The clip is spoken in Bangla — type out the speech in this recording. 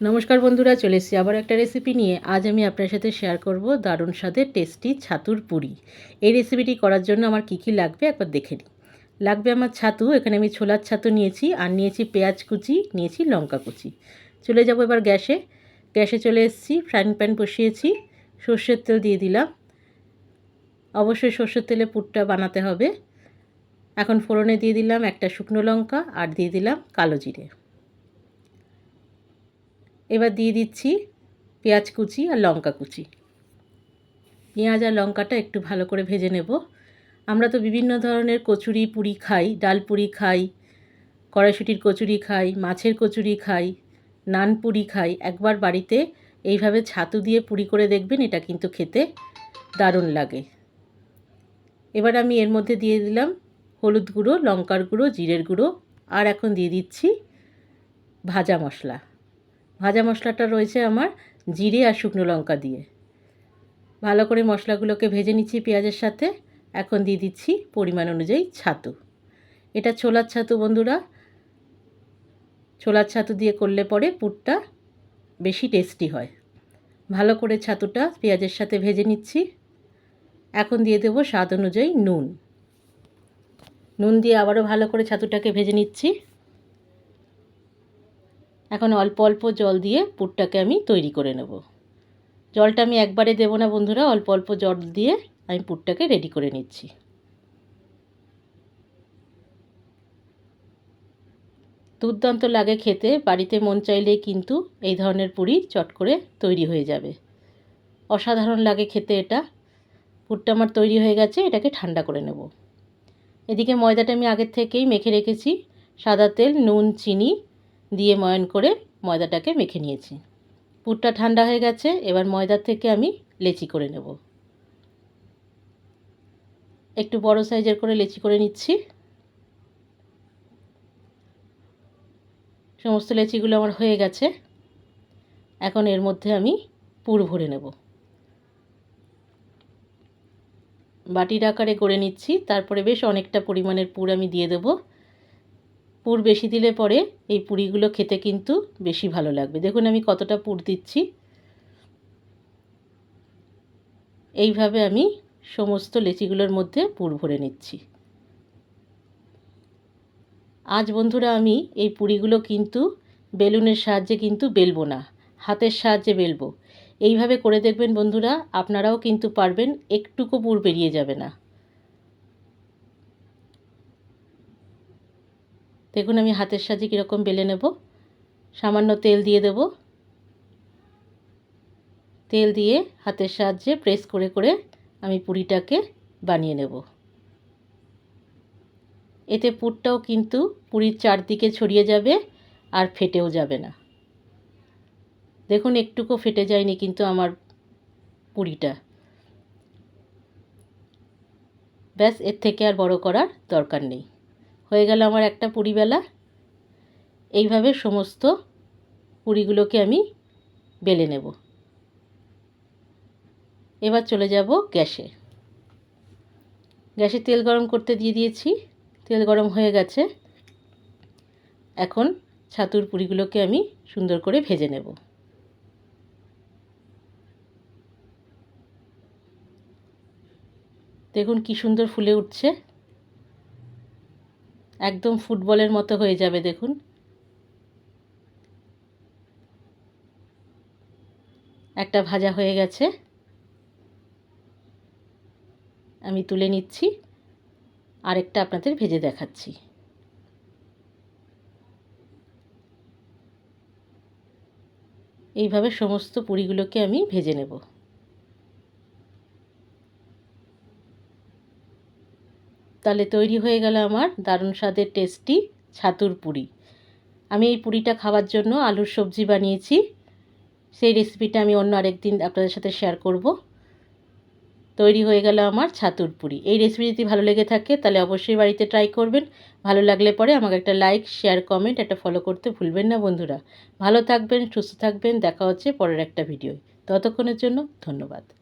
নমস্কার বন্ধুরা, চলে এসেছি আবার একটা রেসিপি নিয়ে। আজ আমি আপনার সাথে শেয়ার করব দারুণ স্বাদের টেস্টি ছাতুর পুরি। এই রেসিপিটি করার জন্য আমার কি কি লাগবে একবার দেখে নিই। লাগবে আমার ছাতু, এখানে আমি ছোলার ছাতু নিয়েছি, আর নিয়েছি পেঁয়াজ কুচি, নিয়েছি লঙ্কা কুচি। চলে যাব এবার গ্যাসে। গ্যাসে চলে এসেছি ফ্রাইং প্যান বসিয়েছি, সর্ষের তেল দিয়ে দিলাম। অবশ্যই সর্ষের তেলে পুরটা বানাতে হবে। এখন ফোড়নে দিয়ে দিলাম একটা শুকনো লঙ্কা, আর দিয়ে দিলাম কালো জিরে। এবার দিয়ে দিচ্ছি পেঁয়াজ কুচি আর লঙ্কা কুচি। পেঁয়াজ আর লঙ্কাটা একটু ভালো করে ভেজে নেব। আমরা তো বিভিন্ন ধরনের কচুরি পুরি খাই, ডাল পুরি খাই, কড়াইশুটির কচুরি খাই, মাছের কচুরি খাই, নান পুরি খাই। একবার বাড়িতে এইভাবে ছাতু দিয়ে পুরি করে দেখবেন, এটা কিন্তু খেতে দারুণ লাগে। এবার আমি এর মধ্যে দিয়ে দিলাম হলুদ গুঁড়ো, লঙ্কার গুঁড়ো, জিরের গুঁড়ো, আর এখন দিয়ে দিচ্ছি ভাজা মশলা। ভাজা মশলাটা রয়েছে আমার জিরে আর শুকনো লঙ্কা দিয়ে। ভালো করে মশলাগুলোকে ভেজে নিচ্ছি পেঁয়াজের সাথে। এখন দিয়ে দিচ্ছি পরিমাণ অনুযায়ী ছাতু। এটা ছোলার ছাতু বন্ধুরা। ছোলার ছাতু দিয়ে করলে পরে পুরটা বেশি টেস্টি হয়। ভালো করে ছাতুটা পেঁয়াজের সাথে ভেজে নিচ্ছি। এখন দিয়ে দেবো স্বাদ অনুযায়ী নুন। নুন দিয়ে আবারও ভালো করে ছাতুটাকে ভেজে নিচ্ছি। এখন অল্প অল্প জল দিয়ে পুরটাকে আমি তৈরি করে নেব। জলটা আমি একবারে দেবো না বন্ধুরা, অল্প অল্প জল দিয়ে আমি পুরটাকে রেডি করে নিচ্ছি। দুর্দান্ত লাগে খেতে, বাড়িতে মন চাইলেই কিন্তু এই ধরনের পুরি চট করে তৈরি হয়ে যাবে। অসাধারণ লাগে খেতে এটা। পুরটা আমার তৈরি হয়ে গেছে, এটাকে ঠান্ডা করে নেব। এদিকে ময়দাটা আমি আগের থেকেই মেখে রেখেছি। সাদা তেল, নুন, চিনি দিয়ে ময়ন করে ময়দাটাকে মেখে নিয়েছি। পুরটা ঠান্ডা হয়ে গেছে, এবার ময়দার থেকে আমি লেচি করে নেব। একটু বড় সাইজের করে লেচি করে নিচ্ছি। সমস্ত লেচিগুলো আমার হয়ে গেছে। এখন এর মধ্যে আমি পুর ভরে নেব। বাটির আকারে করে নিচ্ছি, তারপরে বেশ অনেকটা পরিমাণের পুর আমি দিয়ে দেবো। পুর বেশি দিলে পরে এই পুরিগুলো খেতে কিন্তু বেশি ভালো লাগবে। দেখুন আমি কতটা পুর দিচ্ছি। এইভাবে আমি সমস্ত লেচিগুলোর মধ্যে পুর ভরে নিচ্ছি। আজ বন্ধুরা আমি এই পুরিগুলো কিন্তু বেলুনের সাহায্যে কিন্তু বেলবো না, হাতের সাহায্যে বেলবো। এইভাবে করে দেখবেন বন্ধুরা, আপনারাও কিন্তু পারবেন, একটুকু পুর বেরিয়ে যাবে না। দেখুন আমি হাতের সাহায্যে কীরকম বেলে নেব। সামান্য তেল দিয়ে দেব। তেল দিয়ে হাতের সাহায্যে প্রেস করে করে আমি পুরিটাকে বানিয়ে নেব। এতে পুরটাও কিন্তু পুরীর চারদিকে ছড়িয়ে যাবে আর ফেটেও যাবে না। দেখুন একটুকু ফেটে যায়নি কিন্তু আমার পুরিটা। ব্যাস, এর থেকে আর বড় করার দরকার নেই। হয়ে গেল আমার একটা পুরিবেলা। এইভাবে সমস্ত পুরিগুলোকে আমি বেলে নেব। এবার চলে যাব গ্যাসে। গ্যাসে তেল গরম করতে দিয়ে দিয়েছি। তেল গরম হয়ে গেছে। এখন ছাতুর পুরিগুলোকে আমি সুন্দর করে ভেজে নেব। দেখুন কি সুন্দর ফুলে উঠছে। একদম ফুটবলের মতো হয়ে যাবে, দেখুন। একটা ভাজা হয়ে গেছে। আমি তুলে নিচ্ছি। আরেকটা আপনাদের ভেজে দেখাচ্ছি। এইভাবে সমস্ত পুরিগুলোকে আমি ভেজে নেব। তাহলে তৈরি হয়ে গেল আমার দারুণ স্বাদের টেস্টি ছাতুর পুরি। আমি এই পুরিটা খাওয়ার জন্য আলুর সবজি বানিয়েছি। সেই রেসিপিটা আমি অন্য আরেকদিন আপনাদের সাথে শেয়ার করব। তৈরি হয়ে গেল আমার ছাতুর পুরি। এই রেসিপি যদি ভালো লেগে থাকে তাহলে অবশ্যই বাড়িতে ট্রাই করবেন। ভালো লাগলে পরে আমাকে একটা লাইক শেয়ার কমেন্ট একটা ফলো করতে ভুলবেন না বন্ধুরা। ভালো থাকবেন, সুস্থ থাকবেন। দেখা হচ্ছে পরের একটা ভিডিও ততক্ষণের জন্য ধন্যবাদ।